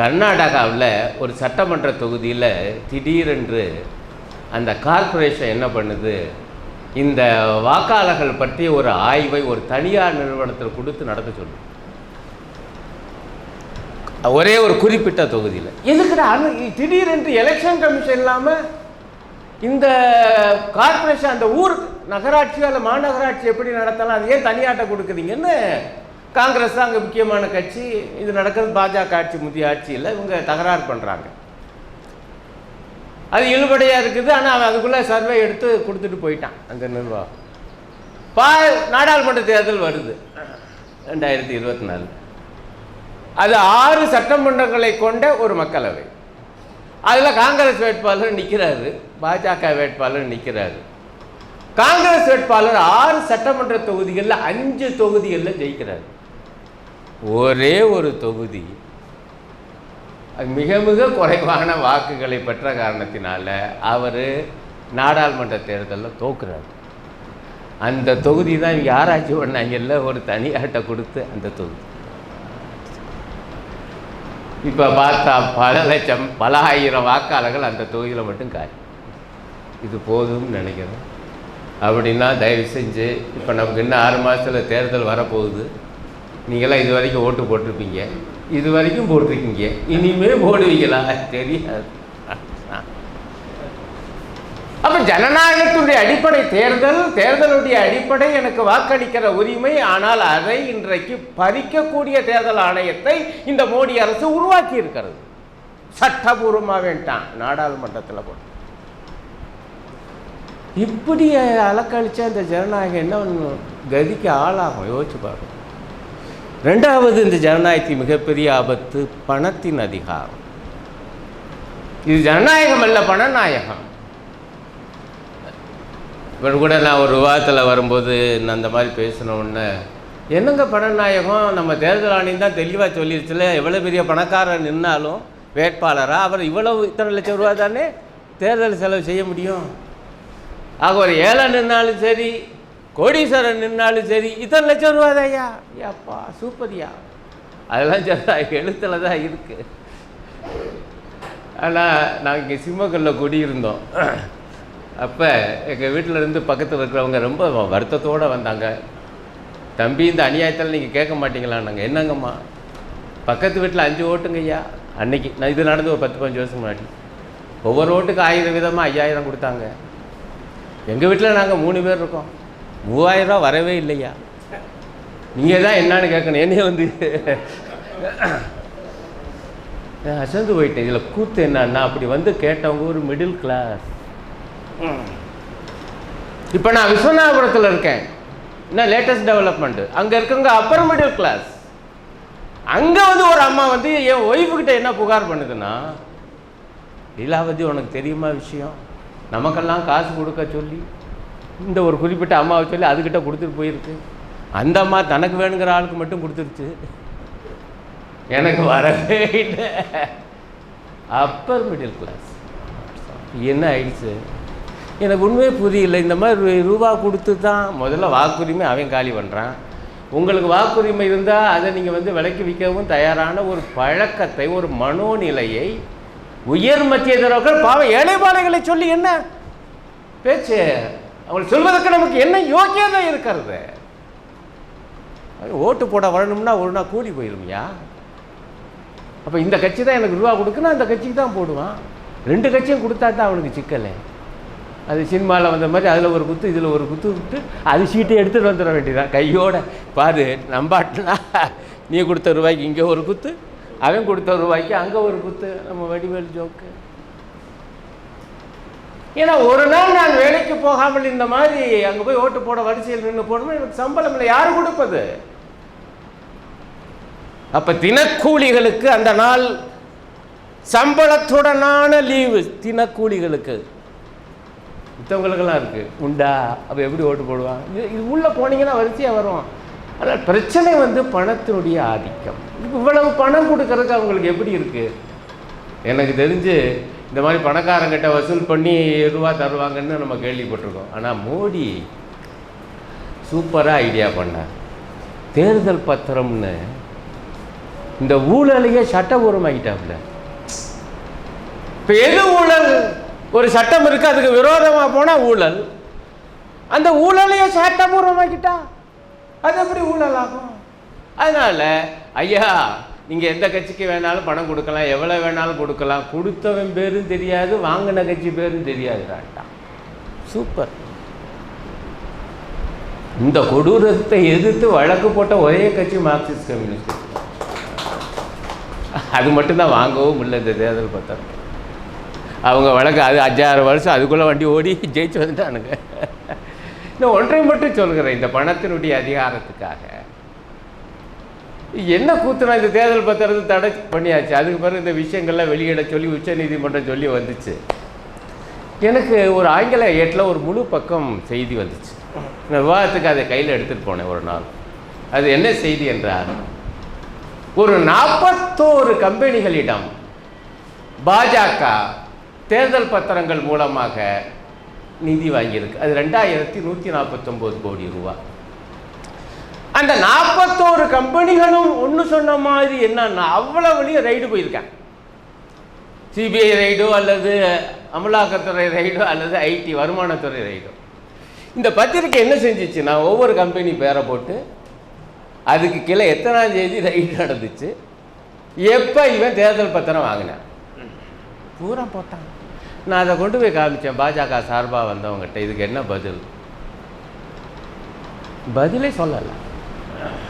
கர்நாடகாவில் ஒரு சட்டமன்ற தொகுதியில் திடீரென்று அந்த கார்ப்பரேஷன் என்ன பண்ணுது? இந்த வாக்காளர்கள் பற்றி ஒரு ஆய்வை ஒரு தனியார் நிறுவனத்தில் கொடுத்து நடத்த சொல்லுது ஒரே ஒரு குறிப்பிட்ட தொகுதியில். எதுக்குடா திடீரென்று எலெக்ஷன் கமிஷன் இல்லாமல் இந்த கார்ப்பரேஷன் அந்த ஊர் நகராட்சி அல்ல மாநகராட்சி எப்படி நடத்தலாம்? அது ஏன் தனியாட்ட கொடுக்குறீங்கன்னு காங்கிரஸ் தான் அங்கே முக்கியமான கட்சி. இது நடக்கிறது பாஜக ஆட்சி முதிய ஆட்சியில் இவங்க தகராறு பண்ணுறாங்க அது இழுபடையாக இருக்குது. ஆனால் அவன் அதுக்குள்ளே சர்வே எடுத்து கொடுத்துட்டு போயிட்டான் அந்த நிர்வாகம். பா நாடாளுமன்ற தேர்தல் வருது ரெண்டாயிரத்தி இருபத்தி நாலு. அது ஆறு சட்டமன்றங்களை கொண்ட ஒரு மக்களவை. அதில் காங்கிரஸ் வேட்பாளர் நிற்கிறாரு பாஜக வேட்பாளர் நிற்கிறாரு காங்கிரஸ் வேட்பாளர் ஆறு சட்டமன்ற தொகுதிகளில் அஞ்சு தொகுதிகளில் ஜெயிக்கிறார். ஒரே ஒரு தொகுதி. அது மிக மிக குறைவான வாக்குகளை பெற்ற காரணத்தினால அவர் நாடாளுமன்ற தேர்தலில் தோக்குறார். அந்த தொகுதி தான் இங்கே ஆராய்ச்சி பண்ணாங்கல்ல ஒரு தனியாட்டை கொடுத்து அந்த தொகுதி. இப்போ பார்த்தா பல லட்சம் பல ஆயிரம் வாக்காளர்கள் அந்த தொகுதியில் மட்டும் காய் இது போதும்னு நினைக்கிறேன். அப்படின்னா தயவு செஞ்சு இப்போ நமக்கு இன்னும் ஆறு மாதத்தில் தேர்தல் வரப்போகுது. நீங்களாம் இது வரைக்கும் ஓட்டு போட்டிருப்பீங்க. இது வரைக்கும் போட்டிருக்கீங்க. இனிமே போடுவீங்களா? தெரியாது. அப்போ ஜனநாயகத்துடைய அடிப்படை தேர்தல் தேர்தலுடைய அடிப்படை எனக்கு வாக்களிக்கிற உரிமை ஆனால் அதை இன்றைக்கு பறிக்கக்கூடிய தேர்தல் ஆணையத்தை இந்த மோடி அரசு உருவாக்கி இருக்கிறது சட்டபூர்வமாக வேண்டாம். நாடாளுமன்றத்தில் போட்டு. இப்படி அலக்கழிச்சா இந்த ஜனநாயகம் என்ன கதிக்கு ஆளாகும்? யோசிச்சு பாருங்க. ரெண்டாவது இந்த ஜனநாயகத்தின் மிகப்பெரிய ஆபத்து பணத்தின் அதிகாரம். இது ஜனநாயகம் அல்ல பணநாயகம். இப்போ கூட நான் ஒரு விவாதத்தில் வரும்போது நான் அந்த மாதிரி பேசின என்னங்க பணநாயகம்? நம்ம தேர்தல் ஆணையம் தான் தெளிவாக சொல்லிடுச்சுல எவ்வளோ பெரிய பணக்காரர் நின்னாலும் வேட்பாளராக அவர் இவ்வளவு இத்தனை லட்சம் ரூபா தானே தேர்தல் செலவு செய்ய முடியும்? ஆக ஒரு ஏழை நின்னாலும் சரி கோடீஸ்வரன் நின்னாலும் சரி இத்தனை லட்சம் ரூபா ஏப்பா சூப்பரியா? அதெல்லாம் சரி எழுத்தில் தான் இருக்குது ஆனால் நாங்கள் இங்கே சிம்மக்கல்ல குடியிருந்தோம். அப்போ எங்கள் வீட்டில் இருந்து பக்கத்தில் இருக்கிறவங்க ரொம்ப வருத்தத்தோடு வந்தாங்க. தம்பி இந்த அநியாயத்தில் நீங்கள் கேட்க மாட்டீங்களா? நாங்கள் என்னங்கம்மா? பக்கத்து வீட்டில் அஞ்சு ஓட்டுங்க ஐயா அன்னைக்கு நான் இது நடந்து ஒரு பத்து பதினஞ்சு வருஷம் முன்னாடி. ஒவ்வொரு ஓட்டுக்கு ஆயிரம் விதமாக ஐயாயிரம் கொடுத்தாங்க. எங்கள் வீட்டில் நாங்கள் மூணு பேர் இருக்கோம். மூவாயிரம் ரூபா வரவே இல்லையா? நீங்கள் தான் என்னான்னு கேட்கணும். என்னையே வந்து நான் அசந்து போயிட்டேன். இதில் கூத்து என்னன்னா அப்படி வந்து கேட்டவங்க ஒரு மிடில் கிளாஸ் இப்போ நான் விஸ்வநாதபுரத்தில் இருக்கேன். என்ன லேட்டஸ்ட் டெவலப்மெண்ட் அங்கே இருக்கவங்க அப்பர் மிடில் கிளாஸ் அங்கே வந்து ஒரு அம்மா வந்து என் ஒய்ஃபுக்கிட்ட என்ன புகார் பண்ணுதுன்னா லீலாவதி உனக்கு தெரியுமா விஷயம்? நமக்கெல்லாம் காசு கொடுக்க சொல்லி. இந்த ஒரு குறிப்பிட்ட அம்மாவை சொல்லி அதுக்கிட்ட கொடுத்துட்டு போயிருக்கு. அந்த அம்மா தனக்கு வேணுங்கிற ஆளுக்கு மட்டும் கொடுத்துருச்சு. எனக்கு வரவே இல்லை. அப்பர் மிடில் கிளாஸ் என்ன ஆயிடுச்சு? எனக்கு உண்மையே புரியல. இந்த மாதிரி ரூபா கொடுத்து தான் முதல்ல வாக்குரிமை அவன் காலி பண்ணுறான் உங்களுக்கு வாக்குரிமை இருந்தால் அதை நீங்கள் வந்து விலைக்கு விற்கவும் தயாரான ஒரு பழக்கத்தை ஒரு மனோநிலையை உயர் மத்திய தரவர்கள் பாவம் ஏழைபாளைகளை சொல்லி என்ன? பேச்சு. அவங்க சொல்வதற்கு நமக்கு என்ன யோக்கியதை இருக்கிறது? ஓட்டு போட வரணும்னா ஒரு நாள் கூடி போயிருமையா அப்போ இந்த கட்சி தான் எனக்கு ரூபா கொடுக்குன்னா அந்த கட்சிக்கு தான் போடுவான். ரெண்டு கட்சியும் கொடுத்தா தான் அவனுக்கு சிக்கலை. அது சினிமாவில் வந்த மாதிரி அதில் ஒரு குத்து இதில் ஒரு குத்து விட்டு அது சீட்டை எடுத்துகிட்டு வந்துட வேண்டியதான் கையோட பாரு நம்பாட்டினா நீ கொடுத்த ரூபாய்க்கு இங்கே ஒரு குத்து அவன் கொடுத்த ரூபாய்க்கு அங்கே ஒரு குத்து. நம்ம வடிவேல் ஜோக்கு. ஏன்னா ஒரு நாள் நான் வேலைக்கு போகாமல் இந்த மாதிரி அங்கே போய் ஓட்டு போட வரிசையில் நின்று போடணும் எனக்கு சம்பளம் இல்லை. யார் கொடுப்பது? அப்ப தினக்கூலிகளுக்கு அந்த நாள் சம்பளத்துடனான லீவு. தினக்கூலிகளுக்கு. மற்றவங்களுக்கெல்லாம் இருக்கு. உண்டா? அப்போ எப்படி ஓட்டு போடுவான் இது இது உள்ளே போனீங்கன்னா வரிசையாக வரும் ஆனால் பிரச்சனை வந்து பணத்தினுடைய ஆதிக்கம். இவ்வளவு பணம் கொடுக்கறதுக்கு அவங்களுக்கு எப்படி இருக்கு? எனக்கு தெரிஞ்சு இந்த மாதிரி பணக்காரங்கிட்ட வசூல் பண்ணி ரூபா தருவாங்கன்னு நம்ம கேள்விப்பட்டிருக்கோம். ஆனால் மோடி சூப்பராக ஐடியா பண்ணார். தேர்தல் பத்திரம்னு இந்த ஊழலையே சட்டபூர்வமாகிட்டாப்புல இப்போ எது ஊழல். ஒரு சட்டம் இருக்கு அதுக்கு விரோதமாக போனால் ஊழல். அந்த ஊழலையே சட்டபூர்வமாக்கிட்டா அது எப்படி ஊழல் ஆகும் அதனால ஐயா நீங்கள் எந்த கட்சிக்கு வேணாலும் பணம் கொடுக்கலாம் எவ்வளோ வேணாலும் கொடுக்கலாம். கொடுத்தவன் பேரும் தெரியாது வாங்கின கட்சி பேரும் தெரியாதுடான்ட்டான் சூப்பர். இந்த கொடூரத்தை எதிர்த்து வழக்கு போட்ட ஒரே கட்சி மார்க்சிஸ்ட் கம்யூனிஸ்ட். அது மட்டும்தான் வாங்கவும் முடியல இந்த தேர்தல் பத்திரம். அவங்க வழக்கு அது அஞ்சாறு வருஷம் அதுக்குள்ளே வண்டி ஓடி ஜெயிச்சு வந்துட்டானுங்க. இந்த ஒன்றை மட்டும் சொல்கிறேன் இந்த பணத்தினுடைய அதிகாரத்துக்காக. என்ன கூத்துனா இந்த தேர்தல் பத்திரத்தை தடை பண்ணியாச்சு. அதுக்கு பிறகு இந்த விஷயங்கள்லாம் வெளியிட சொல்லி உச்சநீதிமன்றம் சொல்லி வந்துச்சு. எனக்கு ஒரு ஆங்கில ஏட்டில் ஒரு முழு பக்கம் செய்தி வந்துச்சு. நான் விவாதத்துக்கு அதை கையில் எடுத்துகிட்டு போனேன் ஒரு நாள். அது என்ன செய்தி என்றார் ஒரு நாற்பத்தோரு கம்பெனிகளிடம் பாஜக தேர்தல் பத்திரங்கள் மூலமாக நிதி வாங்கியிருக்கு. அது ரெண்டாயிரத்தி நூற்றி நாற்பத்தொம்போது கோடி ரூபா அந்த நாற்பத்தோரு கம்பெனிகளும் ஒன்று சொன்ன மாதிரி என்னன்னா அவ்வளோ வழியும் ரைடு போயிருக்காங்க சிபிஐ ரைடோ அல்லது அமலாக்கத்துறை ரைடோ அல்லது ஐடி வருமானத்துறை ரைடோ இந்த பத்திரிக்கை என்ன செஞ்சிச்சுன்னா ஒவ்வொரு கம்பெனி பேரை போட்டு அதுக்கு கீழே எத்தனாம் தேதி ரைடு நடந்துச்சு எப்போ இவன் தேர்தல் பத்திரம் வாங்கினேன்? பூரா போட்டான். நான் அதை கொண்டு போய் காமிச்சேன் பாஜக சார்பாக வந்தவங்ககிட்ட. இதுக்கு என்ன பதில்? பதிலே சொல்லலை. Yeah.